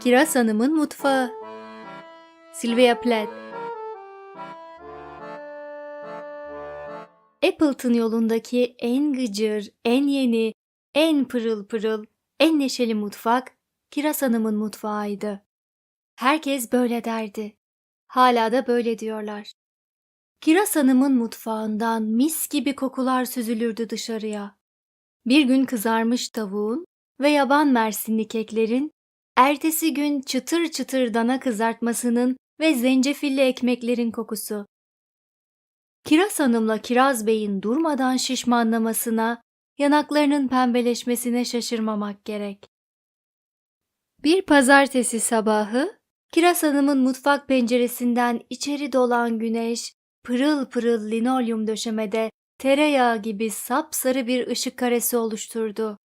Kiraz Hanım'ın mutfağı. Sylvia Plath Appleton yolundaki en gıcır, en yeni, en pırıl pırıl, en neşeli mutfak Kiraz Hanım'ın mutfağıydı. Herkes böyle derdi. Hala da böyle diyorlar. Kiraz Hanım'ın mutfağından mis gibi kokular süzülürdü dışarıya. Bir gün kızarmış tavuğun ve yaban mersinli keklerin, ertesi gün çıtır çıtır dana kızartmasının ve zencefilli ekmeklerin kokusu. Kiraz Hanım'la Kiraz Bey'in durmadan şişmanlamasına, yanaklarının pembeleşmesine şaşırmamak gerek. Bir pazartesi sabahı, Kiraz Hanım'ın mutfak penceresinden içeri dolan güneş, pırıl pırıl linolyum döşemede tereyağı gibi sapsarı bir ışık karesi oluşturdu.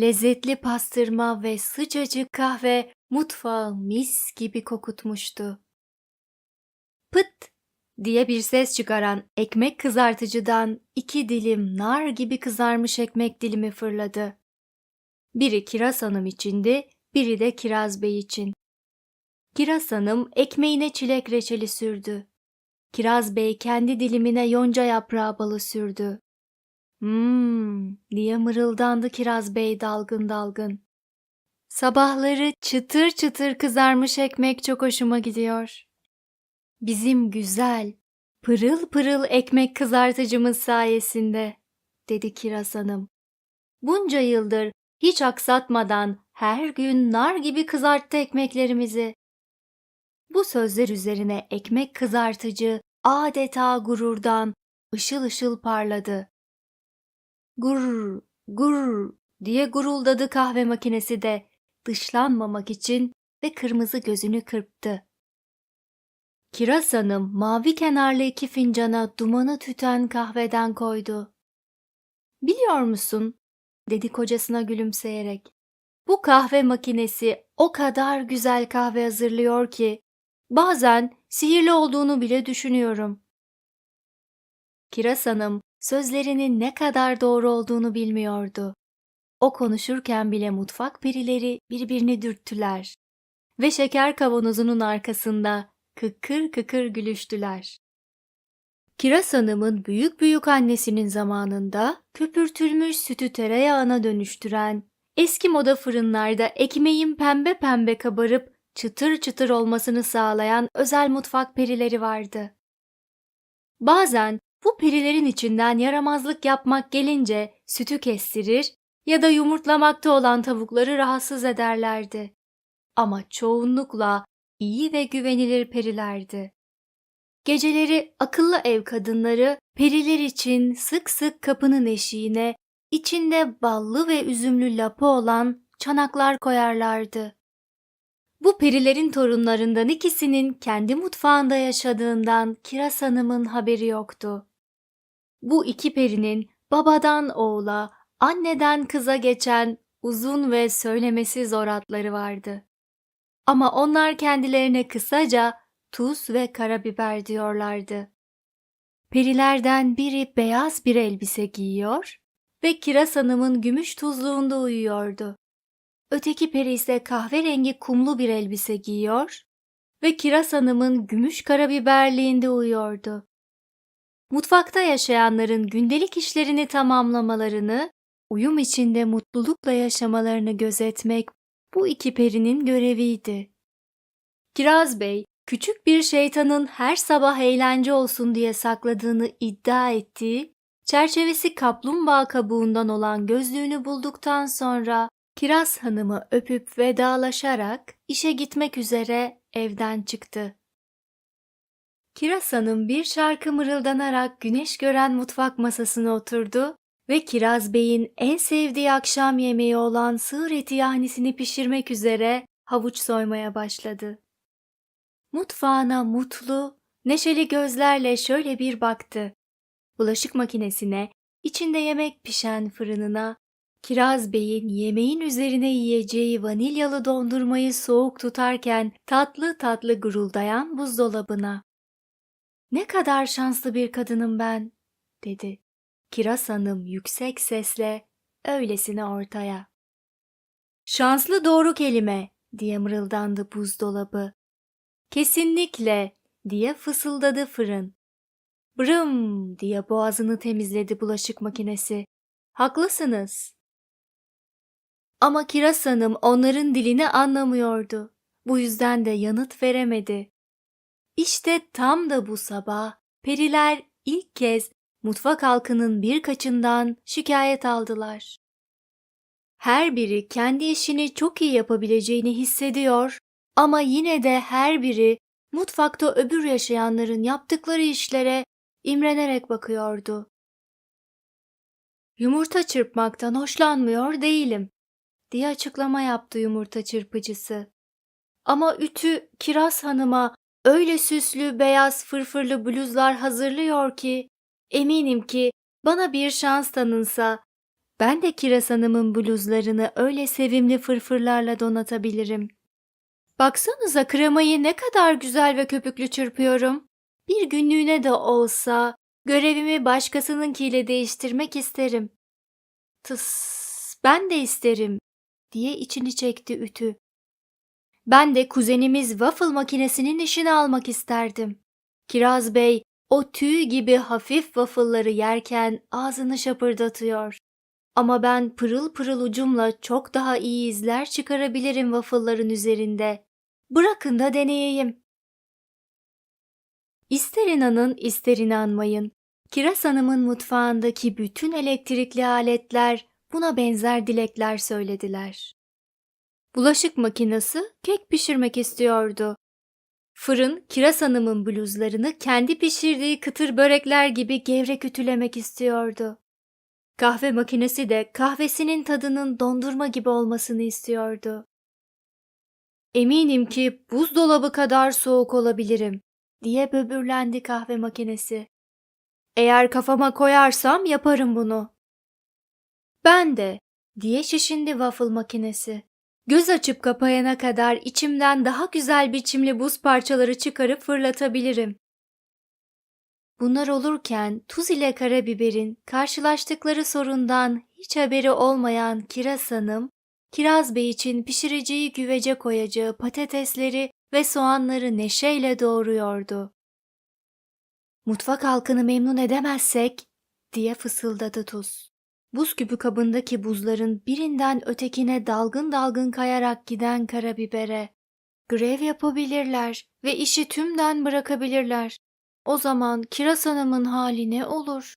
Lezzetli pastırma ve sıcacık kahve mutfağı mis gibi kokutmuştu. Pıt diye bir ses çıkaran ekmek kızartıcıdan iki dilim nar gibi kızarmış ekmek dilimi fırladı. Biri Kiraz Hanım içindi, biri de Kiraz Bey için. Kiraz Hanım ekmeğine çilek reçeli sürdü. Kiraz Bey kendi dilimine yonca yaprağı balı sürdü. Hmm diye mırıldandı Kiraz Bey dalgın dalgın. Sabahları çıtır çıtır kızarmış ekmek çok hoşuma gidiyor. Bizim güzel, pırıl pırıl ekmek kızartıcımız sayesinde, dedi Kiraz Hanım. Bunca yıldır hiç aksatmadan her gün nar gibi kızarttı ekmeklerimizi. Bu sözler üzerine ekmek kızartıcı adeta gururdan ışıl ışıl parladı. Gurr, gurr diye guruldadı kahve makinesi de dışlanmamak için ve kırmızı gözünü kırptı. Kiraz Hanım mavi kenarlı iki fincana dumanı tüten kahveden koydu. Biliyor musun? dedi kocasına gülümseyerek. Bu kahve makinesi o kadar güzel kahve hazırlıyor ki bazen sihirli olduğunu bile düşünüyorum. Kiraz Hanım sözlerinin ne kadar doğru olduğunu bilmiyordu. O konuşurken bile mutfak perileri birbirini dürttüler ve şeker kavanozunun arkasında kıkır kıkır gülüştüler. Kiraz Hanım'ın büyük büyük annesinin zamanında köpürtülmüş sütü tereyağına dönüştüren eski moda fırınlarda ekmeğin pembe pembe kabarıp çıtır çıtır olmasını sağlayan özel mutfak perileri vardı. Bazen bu perilerin içinden yaramazlık yapmak gelince sütü kestirir ya da yumurtlamakta olan tavukları rahatsız ederlerdi. Ama çoğunlukla iyi ve güvenilir perilerdi. Geceleri akıllı ev kadınları periler için sık sık kapının eşiğine içinde ballı ve üzümlü lapı olan çanaklar koyarlardı. Bu perilerin torunlarından ikisinin kendi mutfağında yaşadığından Kiraz Hanım'ın haberi yoktu. Bu iki perinin babadan oğula, anneden kıza geçen uzun ve söylemesi zor adları vardı. Ama onlar kendilerine kısaca tuz ve karabiber diyorlardı. Perilerden biri beyaz bir elbise giyiyor ve Kiraz Hanım'ın gümüş tuzluğunda uyuyordu. Öteki peri ise kahverengi kumlu bir elbise giyiyor ve Kiraz Hanım'ın gümüş karabiberliğinde uyuyordu. Mutfakta yaşayanların gündelik işlerini tamamlamalarını, uyum içinde mutlulukla yaşamalarını gözetmek bu iki perinin göreviydi. Kiraz Bey, küçük bir şeytanın her sabah eğlence olsun diye sakladığını iddia ettiği, çerçevesi kaplumbağa kabuğundan olan gözlüğünü bulduktan sonra Kiraz Hanım'ı öpüp vedalaşarak işe gitmek üzere evden çıktı. Kiraz Hanım bir şarkı mırıldanarak güneş gören mutfak masasına oturdu ve Kiraz Bey'in en sevdiği akşam yemeği olan sığır eti yahnisini pişirmek üzere havuç soymaya başladı. Mutfağına mutlu, neşeli gözlerle şöyle bir baktı. Bulaşık makinesine, içinde yemek pişen fırınına, Kiraz Bey'in yemeğin üzerine yiyeceği vanilyalı dondurmayı soğuk tutarken tatlı tatlı guruldayan buzdolabına. Ne kadar şanslı bir kadınım ben, dedi. Kiraz Hanım yüksek sesle, öylesine ortaya. Şanslı doğru kelime, diye mırıldandı buzdolabı. Kesinlikle diye fısıldadı fırın. Brım diye boğazını temizledi bulaşık makinesi. Haklısınız. Ama Kiraz Hanım onların dilini anlamıyordu. Bu yüzden de yanıt veremedi. İşte tam da bu sabah periler ilk kez mutfak halkının birkaçından şikayet aldılar. Her biri kendi işini çok iyi yapabileceğini hissediyor ama yine de her biri mutfakta öbür yaşayanların yaptıkları işlere imrenerek bakıyordu. Yumurta çırpmaktan hoşlanmıyor değilim diye açıklama yaptı yumurta çırpıcısı. Ama ütü Kiraz Hanım'a öyle süslü beyaz fırfırlı bluzlar hazırlıyor ki eminim ki bana bir şans tanınsa ben de Kiraz Hanım'ın bluzlarını öyle sevimli fırfırlarla donatabilirim. Baksanıza kremayı ne kadar güzel ve köpüklü çırpıyorum. Bir günlüğüne de olsa görevimi başkasınınkiyle değiştirmek isterim. Tıs, ben de isterim diye içini çekti ütü. Ben de kuzenimiz waffle makinesinin işini almak isterdim. Kiraz Bey o tüy gibi hafif waffle'ları yerken ağzını şapırdatıyor. Ama ben pırıl pırıl ucumla çok daha iyi izler çıkarabilirim waffle'ların üzerinde. Bırakın da deneyeyim. İster inanın ister inanmayın. Kiraz Hanım'ın mutfağındaki bütün elektrikli aletler buna benzer dilekler söylediler. Bulaşık makinesi kek pişirmek istiyordu. Fırın Kiraz Hanım'ın bluzlarını kendi pişirdiği kıtır börekler gibi gevrek ütülemek istiyordu. Kahve makinesi de kahvesinin tadının dondurma gibi olmasını istiyordu. Eminim ki buzdolabı kadar soğuk olabilirim diye böbürlendi kahve makinesi. Eğer kafama koyarsam yaparım bunu. Ben de diye şişindi waffle makinesi. Göz açıp kapayana kadar içimden daha güzel biçimli buz parçaları çıkarıp fırlatabilirim. Bunlar olurken tuz ile karabiberin karşılaştıkları sorundan hiç haberi olmayan Kiraz Hanım, Kiraz Bey için pişireceği güvece koyacağı patatesleri ve soğanları neşeyle doğuruyordu. Mutfak halkını memnun edemezsek, diye fısıldadı Tuz. Buz küpü kabındaki buzların birinden ötekine dalgın dalgın kayarak giden karabibere. Grev yapabilirler ve işi tümden bırakabilirler. O zaman Kiraz Hanım'ın hali ne olur?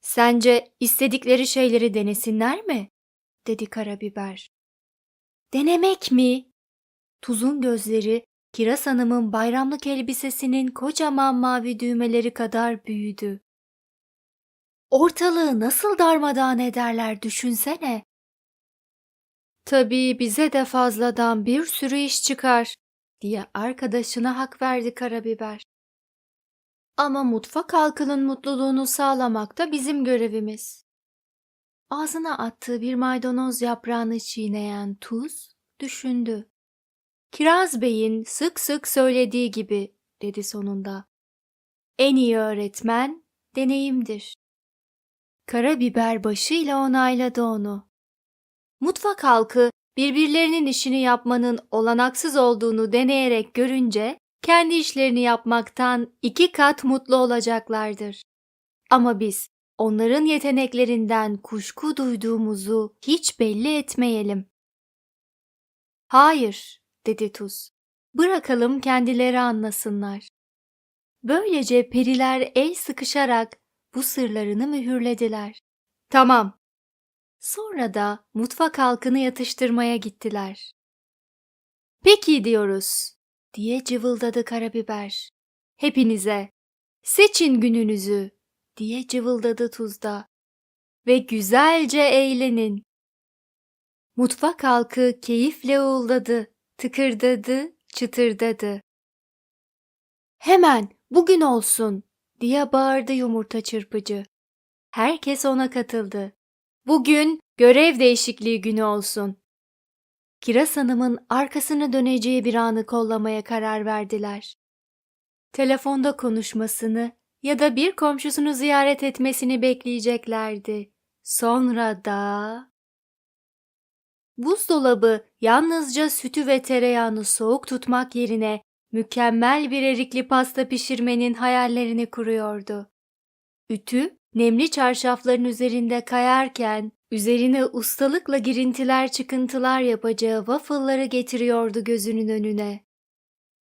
Sence istedikleri şeyleri denesinler mi? dedi karabiber. Denemek mi? Tuzun gözleri Kiraz Hanım'ın bayramlık elbisesinin kocaman mavi düğmeleri kadar büyüdü. Ortalığı nasıl darmadağın ederler düşünsene. Tabii bize de fazladan bir sürü iş çıkar diye arkadaşına hak verdi karabiber. Ama mutfak halkının mutluluğunu sağlamak da bizim görevimiz. Ağzına attığı bir maydanoz yaprağını çiğneyen tuz düşündü. Kiraz Bey'in sık sık söylediği gibi dedi sonunda. En iyi öğretmen deneyimdir. Karabiber başıyla onayladı onu. Mutfak halkı birbirlerinin işini yapmanın olanaksız olduğunu deneyerek görünce kendi işlerini yapmaktan iki kat mutlu olacaklardır. Ama biz onların yeteneklerinden kuşku duyduğumuzu hiç belli etmeyelim. Hayır, dedi Tuz. Bırakalım kendileri anlasınlar. Böylece periler el sıkışarak bu sırlarını mühürlediler. Tamam. Sonra da mutfak halkını yatıştırmaya gittiler. Peki diyoruz, diye cıvıldadı karabiber. Hepinize, seçin gününüzü, diye cıvıldadı tuzda. Ve güzelce eğlenin. Mutfak halkı keyifle uğuldadı, tıkırdadı, çıtırdadı. Hemen bugün olsun diye bağırdı yumurta çırpıcı. Herkes ona katıldı. Bugün görev değişikliği günü olsun. Kiraz Hanım'ın arkasını döneceği bir anı kollamaya karar verdiler. Telefonda konuşmasını ya da bir komşusunu ziyaret etmesini bekleyeceklerdi. Sonra da Buzdolabı yalnızca sütü ve tereyağını soğuk tutmak yerine mükemmel bir erikli pasta pişirmenin hayallerini kuruyordu. Ütü, nemli çarşafların üzerinde kayarken, üzerine ustalıkla girintiler çıkıntılar yapacağı waffle'ları getiriyordu gözünün önüne.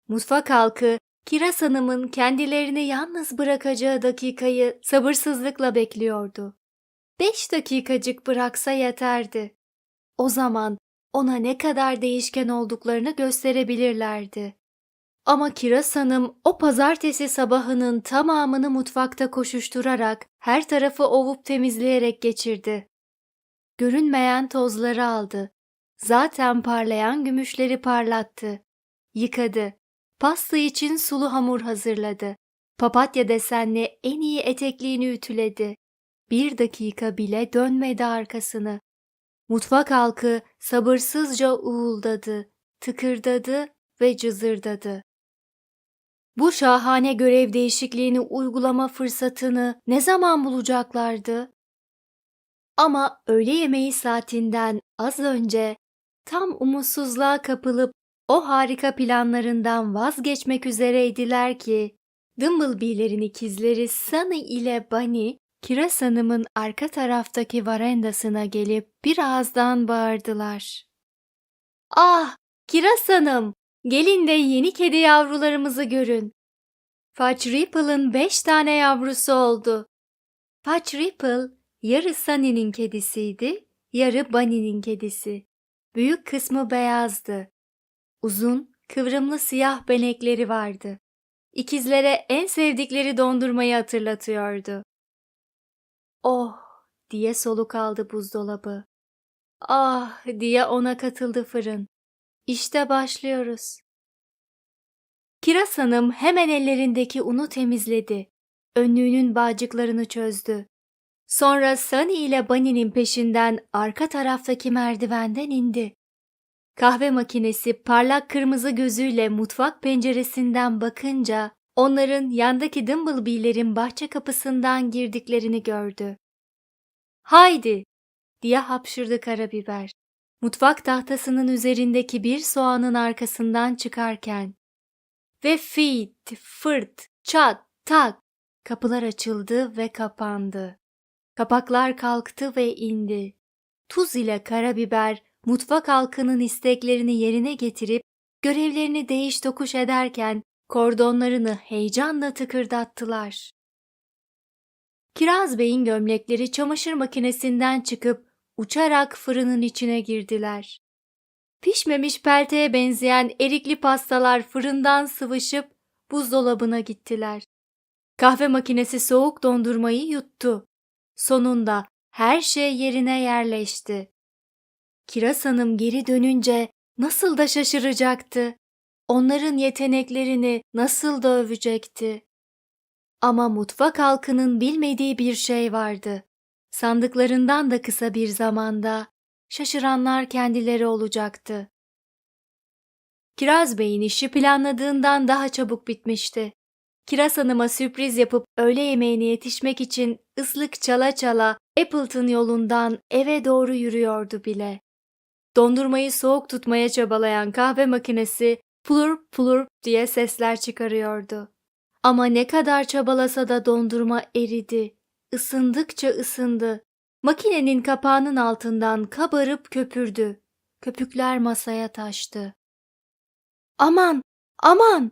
Mutfak halkı, Kiraz Hanım'ın kendilerini yalnız bırakacağı dakikayı sabırsızlıkla bekliyordu. Beş dakikacık bıraksa yeterdi. O zaman ona ne kadar değişken olduklarını gösterebilirlerdi. Ama Kiraz Hanım o pazartesi sabahının tamamını mutfakta koşuşturarak her tarafı ovup temizleyerek geçirdi. Görünmeyen tozları aldı. Zaten parlayan gümüşleri parlattı. Yıkadı. Pasta için sulu hamur hazırladı. Papatya desenli en iyi etekliğini ütüledi. Bir dakika bile dönmedi arkasını. Mutfak halkı sabırsızca uğuldadı, tıkırdadı ve cızırdadı. Bu şahane görev değişikliğini uygulama fırsatını ne zaman bulacaklardı? Ama öğle yemeği saatinden az önce tam umutsuzluğa kapılıp o harika planlarından vazgeçmek üzereydiler ki Dumblebee'lerin ikizleri Sunny ile Bunny Kiraz Hanım'ın arka taraftaki varandasına gelip bir ağızdan bağırdılar. Ah, Kiraz Hanım, gelin de yeni kedi yavrularımızı görün. Fudge Ripple'ın beş tane yavrusu oldu. Fudge Ripple yarı Sunny'nin kedisiydi, yarı Bunny'nin kedisi. Büyük kısmı beyazdı. Uzun, kıvrımlı siyah benekleri vardı. İkizlere en sevdikleri dondurmayı hatırlatıyordu. Oh diye soluk aldı buzdolabı. Ah diye ona katıldı fırın. İşte başlıyoruz. Kiraz Hanım hemen ellerindeki unu temizledi. Önlüğünün bağcıklarını çözdü. Sonra Sunny ile Bunny'nin peşinden arka taraftaki merdivenden indi. Kahve makinesi parlak kırmızı gözüyle mutfak penceresinden bakınca onların yandaki Dumblebee'lerin bahçe kapısından girdiklerini gördü. Haydi diye hapşırdı karabiber. Mutfak tahtasının üzerindeki bir soğanın arkasından çıkarken. Ve fit, fırt, çat, tak kapılar açıldı ve kapandı. Kapaklar kalktı ve indi. Tuz ile karabiber mutfak halkının isteklerini yerine getirip görevlerini değiş tokuş ederken kordonlarını heyecanla tıkırdattılar. Kiraz Bey'in gömlekleri çamaşır makinesinden çıkıp uçarak fırının içine girdiler. Pişmemiş pelteye benzeyen erikli pastalar fırından sıvışıp buzdolabına gittiler. Kahve makinesi soğuk dondurmayı yuttu. Sonunda her şey yerine yerleşti. Kiraz Hanım geri dönünce nasıl da şaşıracaktı. Onların yeteneklerini nasıl da övecekti. Ama mutfak halkının bilmediği bir şey vardı. Sandıklarından da kısa bir zamanda şaşıranlar kendileri olacaktı. Kiraz Bey'in işi planladığından daha çabuk bitmişti. Kiraz Hanım'a sürpriz yapıp öğle yemeğine yetişmek için ıslık çala çala Appleton yolundan eve doğru yürüyordu bile. Dondurmayı soğuk tutmaya çabalayan kahve makinesi pulur pulur diye sesler çıkarıyordu. Ama ne kadar çabalasa da dondurma eridi. Isındıkça ısındı. Makinenin kapağının altından kabarıp köpürdü. Köpükler masaya taştı. Aman, aman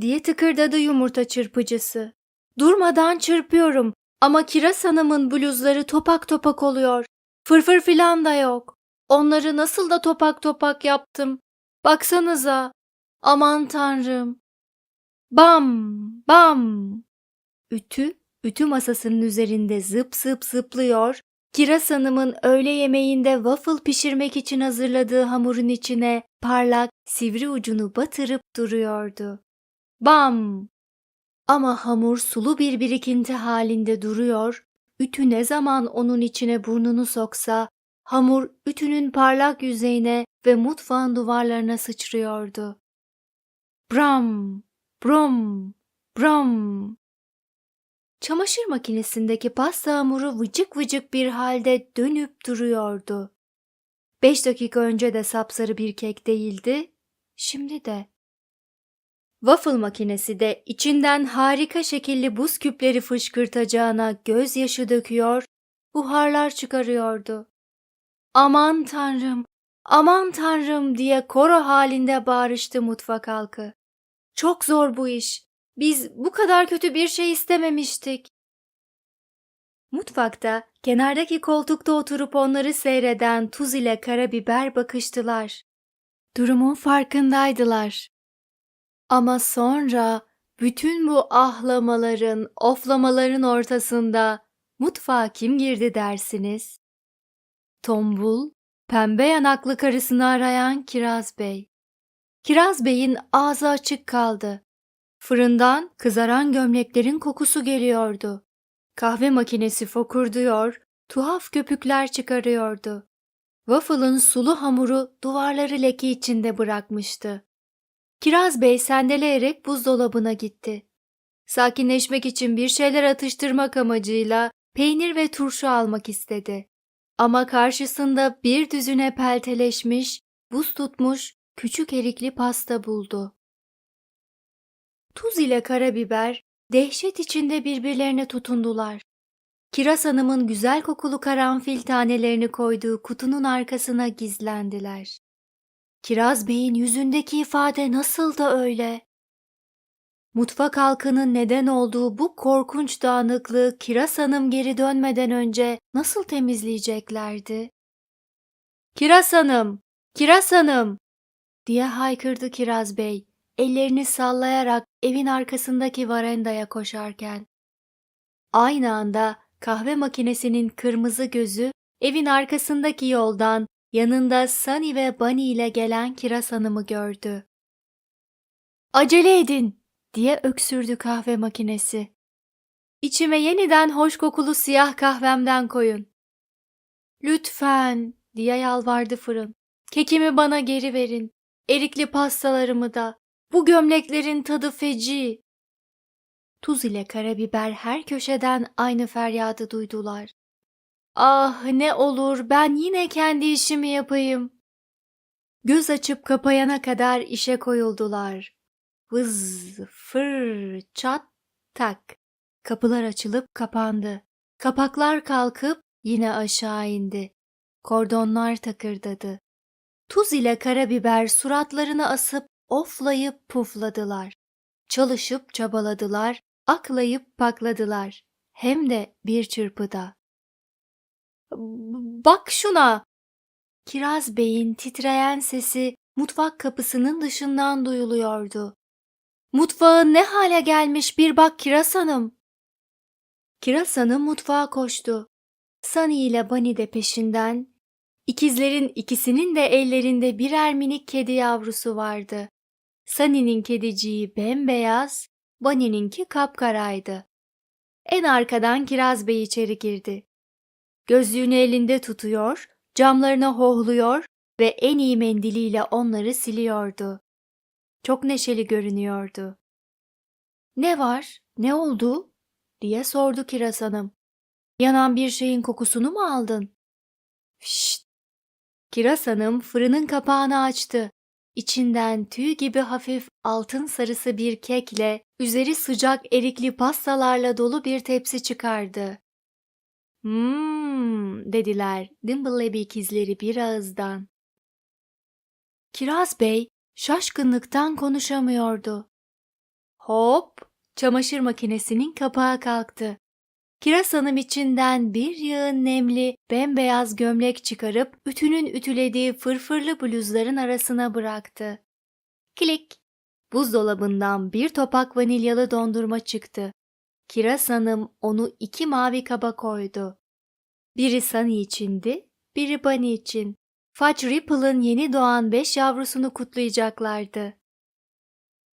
diye tıkırdadı yumurta çırpıcısı. Durmadan çırpıyorum ama Kiraz Hanım'ın bluzları topak topak oluyor. Fırfır filan da yok. Onları nasıl da topak topak yaptım. Baksanıza. Aman tanrım. Bam, bam. Ütü, ütü masasının üzerinde zıp zıp zıplıyor. Kiraz Hanım'ın öğle yemeğinde waffle pişirmek için hazırladığı hamurun içine parlak, sivri ucunu batırıp duruyordu. Bam! Ama hamur sulu bir birikinti halinde duruyor, ütü ne zaman onun içine burnunu soksa, hamur ütünün parlak yüzeyine ve mutfağın duvarlarına sıçrıyordu. Bram! Brum! Brum! Çamaşır makinesindeki pasta hamuru vıcık vıcık bir halde dönüp duruyordu. Beş dakika önce de sapsarı bir kek değildi, şimdi de. Waffle makinesi de içinden harika şekilli buz küpleri fışkırtacağına gözyaşı döküyor, buharlar çıkarıyordu. Aman tanrım, aman tanrım diye koro halinde bağırıştı mutfak halkı. Çok zor bu iş. Biz bu kadar kötü bir şey istememiştik. Mutfakta, kenardaki koltukta oturup onları seyreden tuz ile karabiber bakıştılar. Durumun farkındaydılar. Ama sonra bütün bu ahlamaların, oflamaların ortasında mutfağa kim girdi dersiniz? Tombul, pembe yanaklı karısını arayan Kiraz Bey. Kiraz Bey'in ağzı açık kaldı. Fırından kızaran gömleklerin kokusu geliyordu. Kahve makinesi fokurduyor, tuhaf köpükler çıkarıyordu. Waffle'ın sulu hamuru duvarları leke içinde bırakmıştı. Kiraz Bey sendeleyerek buzdolabına gitti. Sakinleşmek için bir şeyler atıştırmak amacıyla peynir ve turşu almak istedi. Ama karşısında bir düzüne pelteleşmiş, buz tutmuş küçük erikli pasta buldu. Tuz ile karabiber dehşet içinde birbirlerine tutundular. Kiraz Hanım'ın güzel kokulu karanfil tanelerini koyduğu kutunun arkasına gizlendiler. Kiraz Bey'in yüzündeki ifade nasıl da öyle? Mutfak halkının neden olduğu bu korkunç dağınıklığı Kiraz Hanım geri dönmeden önce nasıl temizleyeceklerdi? Kiraz Hanım! Kiraz Hanım! diye haykırdı Kiraz Bey, ellerini sallayarak evin arkasındaki varandaya koşarken. Aynı anda kahve makinesinin kırmızı gözü evin arkasındaki yoldan yanında Sunny ve Bunny ile gelen Kiraz Hanım'ı gördü. Acele edin diye öksürdü kahve makinesi. İçime yeniden hoş kokulu siyah kahvemden koyun. Lütfen diye yalvardı fırın. Kekimi bana geri verin. Erikli pastalarımı da. Bu gömleklerin tadı feci. Tuz ile karabiber her köşeden aynı feryadı duydular. Ah ne olur ben yine kendi işimi yapayım. Göz açıp kapayana kadar işe koyuldular. Vız, fır, çat, tak. Kapılar açılıp kapandı. Kapaklar kalkıp yine aşağı indi. Kordonlar takırdadı. Tuz ile karabiber suratlarını asıp oflayıp pufladılar. Çalışıp çabaladılar, aklayıp pakladılar. Hem de bir çırpıda. Bak şuna! Kiraz Bey'in titreyen sesi mutfak kapısının dışından duyuluyordu. Mutfağın ne hale gelmiş bir bak Kiraz Hanım. Kiraz Hanım mutfağa koştu. Sunny ile Bunny de peşinden. İkizlerin ikisinin de ellerinde birer minik kedi yavrusu vardı. Sunny'nin kediciği bembeyaz, Bunny'ninki kapkaraydı. En arkadan Kiraz Bey içeri girdi. Gözlüğünü elinde tutuyor, camlarına hohluyor ve en iyi mendiliyle onları siliyordu. Çok neşeli görünüyordu. Ne var, ne oldu? diye sordu Kiraz Hanım. Yanan bir şeyin kokusunu mu aldın? Şşt! Kiraz Hanım fırının kapağını açtı. İçinden tüy gibi hafif altın sarısı bir kekle, üzeri sıcak erikli pastalarla dolu bir tepsi çıkardı. Hmm, dediler Dimbleby ikizleri bir ağızdan. Kiraz Bey şaşkınlıktan konuşamıyordu. Hop, çamaşır makinesinin kapağı kalktı. Kiraz Hanım içinden bir yığın nemli, bembeyaz gömlek çıkarıp ütünün ütülediği fırfırlı bluzların arasına bıraktı. Klik! Buzdolabından bir topak vanilyalı dondurma çıktı. Kiraz Hanım onu iki mavi kaba koydu. Biri Sunny içindi, biri Bunny için. Fudge Ripple'ın yeni doğan beş yavrusunu kutlayacaklardı.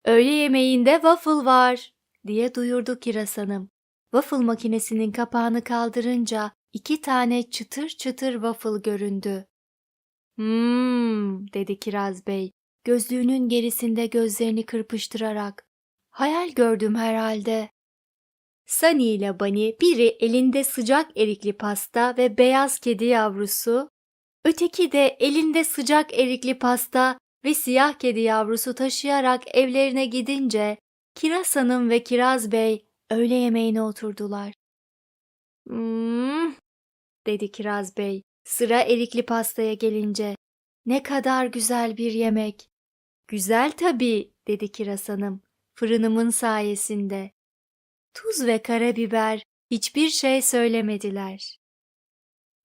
Öğle yemeğinde waffle var, diye duyurdu Kiraz Hanım. Waffle makinesinin kapağını kaldırınca iki tane çıtır çıtır waffle göründü. Hmm, dedi Kiraz Bey, gözlüğünün gerisinde gözlerini kırpıştırarak. Hayal gördüm herhalde. Sunny ile Bunny biri elinde sıcak erikli pasta ve beyaz kedi yavrusu, Öteki de elinde sıcak erikli pasta ve siyah kedi yavrusu taşıyarak evlerine gidince Kiraz Hanım ve Kiraz Bey öğle yemeğine oturdular. Hmm, dedi Kiraz Bey sıra erikli pastaya gelince. Ne kadar güzel bir yemek. Güzel tabii, dedi Kiraz Hanım, fırınımın sayesinde. Tuz ve karabiber hiçbir şey söylemediler.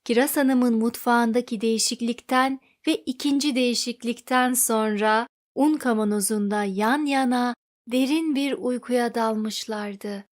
Kiraz Hanım'ın mutfağındaki değişiklikten ve ikinci değişiklikten sonra un kavanozunda yan yana derin bir uykuya dalmışlardı.